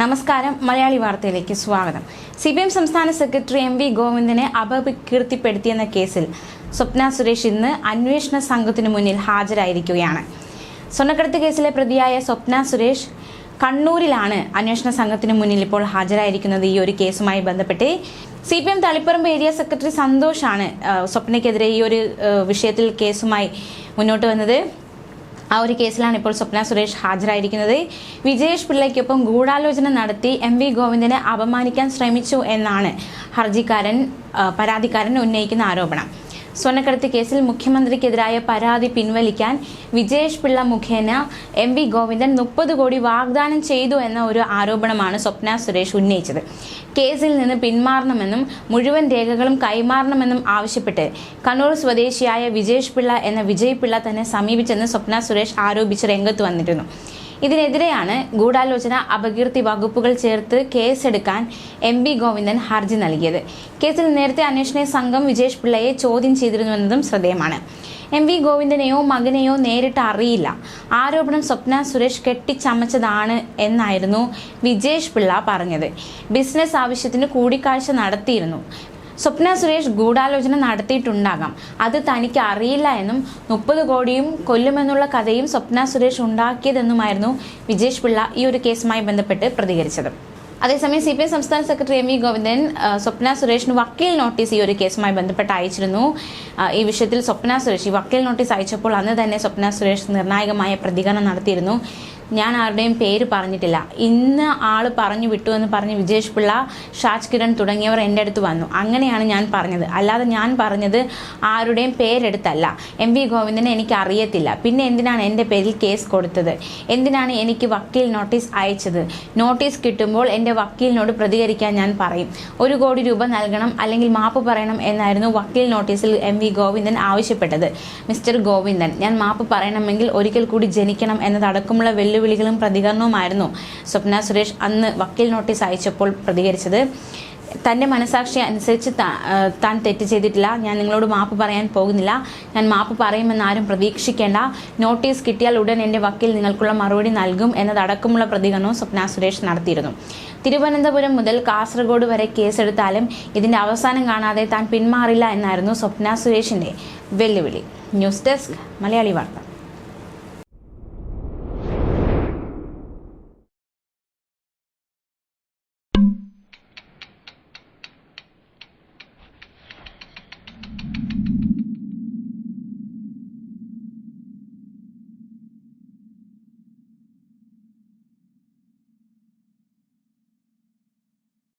നമസ്കാരം മലയാളി വാർത്തയിലേക്ക് സ്വാഗതം. സി പി എം സംസ്ഥാന സെക്രട്ടറി എം വി ഗോവിന്ദനെ അപകീർത്തിപ്പെടുത്തിയെന്ന കേസിൽ സ്വപ്ന സുരേഷ് ഇന്ന് അന്വേഷണ സംഘത്തിനു മുന്നിൽ ഹാജരായിരിക്കുകയാണ്. സ്വർണക്കടത്ത് കേസിലെ പ്രതിയായ സ്വപ്ന സുരേഷ് കണ്ണൂരിലാണ് അന്വേഷണ സംഘത്തിനു മുന്നിൽ ഇപ്പോൾ ഹാജരായിരിക്കുന്നത്. ഈ ഒരു കേസുമായി ബന്ധപ്പെട്ട് C P M Taliparamba area secretary സന്തോഷാണ് സ്വപ്നയ്ക്കെതിരെ ഈ ഒരു വിഷയത്തിൽ കേസുമായി മുന്നോട്ട് വന്നത്. ആ ഒരു കേസിലാണ് ഇപ്പോൾ സ്വപ്ന സുരേഷ് ഹാജരായിരിക്കുന്നത്. വിജയേഷ് പിള്ളയ്ക്കൊപ്പം ഗൂഢാലോചന നടത്തി എം വി ഗോവിന്ദനെ അപമാനിക്കാൻ ശ്രമിച്ചു എന്നാണ് ഹർജിക്കാരൻ പരാതിക്കാരൻ ഉന്നയിക്കുന്ന ആരോപണം. സ്വർണക്കടത്ത് കേസിൽ മുഖ്യമന്ത്രിക്കെതിരായ പരാതി പിൻവലിക്കാൻ വിജേഷ് പിള്ള മുഖേന എം വി ഗോവിന്ദൻ മുപ്പത് കോടി വാഗ്ദാനം ചെയ്തു എന്ന ഒരു ആരോപണമാണ് സ്വപ്ന സുരേഷ് ഉന്നയിച്ചത്. കേസിൽ നിന്ന് പിന്മാറണമെന്നും മുഴുവൻ രേഖകളും കൈമാറണമെന്നും ആവശ്യപ്പെട്ട് കണ്ണൂർ സ്വദേശിയായ വിജേഷ് പിള്ള എന്ന വിജയ് പിള്ള തന്നെ സമീപിച്ചെന്ന് സ്വപ്ന സുരേഷ് ആരോപിച്ച് രംഗത്ത് വന്നിരുന്നു. ഇതിനെതിരെയാണ് ഗൂഢാലോചന അപകീർത്തി വകുപ്പുകൾ ചേർത്ത് കേസെടുക്കാൻ എം ബി ഗോവിന്ദൻ ഹർജി നൽകിയത്. കേസിൽ നേരത്തെ അന്വേഷണ സംഘം വിജേഷ് പിള്ളയെ ചോദ്യം ചെയ്തിരുന്നുവെന്നതും ശ്രദ്ധേയമാണ്. എം വി ഗോവിന്ദനെയോ മകനെയോ നേരിട്ട് അറിയില്ല. ആരോപണം സ്വപ്ന സുരേഷ് കെട്ടിച്ചമച്ചതാണ് എന്നായിരുന്നു വിജേഷ് പിള്ള പറഞ്ഞത്. ബിസിനസ് ആവശ്യത്തിന് കൂടിക്കാഴ്ച നടത്തിയിരുന്നു. സ്വപ്ന സുരേഷ് ഗൂഢാലോചന നടത്തിയിട്ടുണ്ടാകാം. അത് തനിക്ക് അറിയില്ല എന്നും മുപ്പത് കോടിയും കൊല്ലുമെന്നുള്ള കഥയും സ്വപ്ന സുരേഷ് ഉണ്ടാക്കിയതെന്നുമായിരുന്നു വിജേഷ് പിള്ള ഈ ഒരു കേസുമായി ബന്ധപ്പെട്ട് പ്രതികരിച്ചത്. അതേസമയം സി പി എം സംസ്ഥാന secretary M V Govindan Swapna സുരേഷിന് വക്കീൽ നോട്ടീസ് ഈ ഒരു കേസുമായി ബന്ധപ്പെട്ട് അയച്ചിരുന്നു. ഈ വിഷയത്തിൽ സ്വപ്ന സുരേഷ് ഈ വക്കീൽ നോട്ടീസ് അയച്ചപ്പോൾ അന്ന് തന്നെ സ്വപ്ന സുരേഷ് നിർണായകമായ പ്രതികരണം നടത്തിയിരുന്നു. ഞാൻ ആരുടെയും പേര് പറഞ്ഞിട്ടില്ല. ഇന്ന് ആൾ പറഞ്ഞു വിട്ടു എന്ന് പറഞ്ഞ് വിജേഷ് പിള്ള ഷാജ് കിരൺ തുടങ്ങിയവർ എന്റെ അടുത്ത് വന്നു. അങ്ങനെയാണ് ഞാൻ പറഞ്ഞത്. അല്ലാതെ ഞാൻ പറഞ്ഞത് ആരുടെയും പേരെടുത്തല്ല. എം വി ഗോവിന്ദനെ എനിക്ക് അറിയത്തില്ല. പിന്നെ എന്തിനാണ് എന്റെ പേരിൽ കേസ് കൊടുത്തത്? എന്തിനാണ് എനിക്ക് വക്കീൽ നോട്ടീസ് അയച്ചത്? നോട്ടീസ് കിട്ടുമ്പോൾ എന്റെ വക്കീലിനോട് പ്രതികരിക്കാൻ ഞാൻ പറയും. ഒരു കോടി രൂപ നൽകണം അല്ലെങ്കിൽ മാപ്പ് പറയണം എന്നായിരുന്നു വക്കീൽ നോട്ടീസിൽ എം വി ഗോവിന്ദൻ ആവശ്യപ്പെട്ടത്. മിസ്റ്റർ ഗോവിന്ദൻ ഞാൻ മാപ്പ് പറയണമെങ്കിൽ ഒരിക്കൽ കൂടി ജനിക്കണം എന്നതടക്കമുള്ള വെല്ലുവിളികളും പ്രതികരണവുമായിരുന്നു. സ്വപ്ന സുരേഷ് അന്ന് വക്കീൽ നോട്ടീസ് അയച്ചപ്പോൾ പ്രതികരിച്ചത് തന്റെ മനസാക്ഷി അനുസരിച്ച് താൻ തെറ്റ് ചെയ്തിട്ടില്ല. ഞാൻ നിങ്ങളോട് മാപ്പ് പറയാൻ പോകുന്നില്ല. ഞാൻ മാപ്പ് പറയുമെന്ന് ആരും പ്രതീക്ഷിക്കേണ്ട. നോട്ടീസ് കിട്ടിയാൽ ഉടൻ എന്റെ വക്കീൽ നിങ്ങൾക്കുള്ള മറുപടി നൽകും എന്നതടക്കമുള്ള പ്രതികരണവും സ്വപ്ന സുരേഷ് നടത്തിയിരുന്നു. തിരുവനന്തപുരം മുതൽ കാസർഗോഡ് വരെ കേസെടുത്താലും ഇതിന്റെ അവസാനം കാണാതെ താൻ പിന്മാറില്ല എന്നായിരുന്നു സ്വപ്ന സുരേഷിന്റെ വെല്ലുവിളി. ന്യൂസ് ഡെസ്ക് മലയാളി വാർത്ത.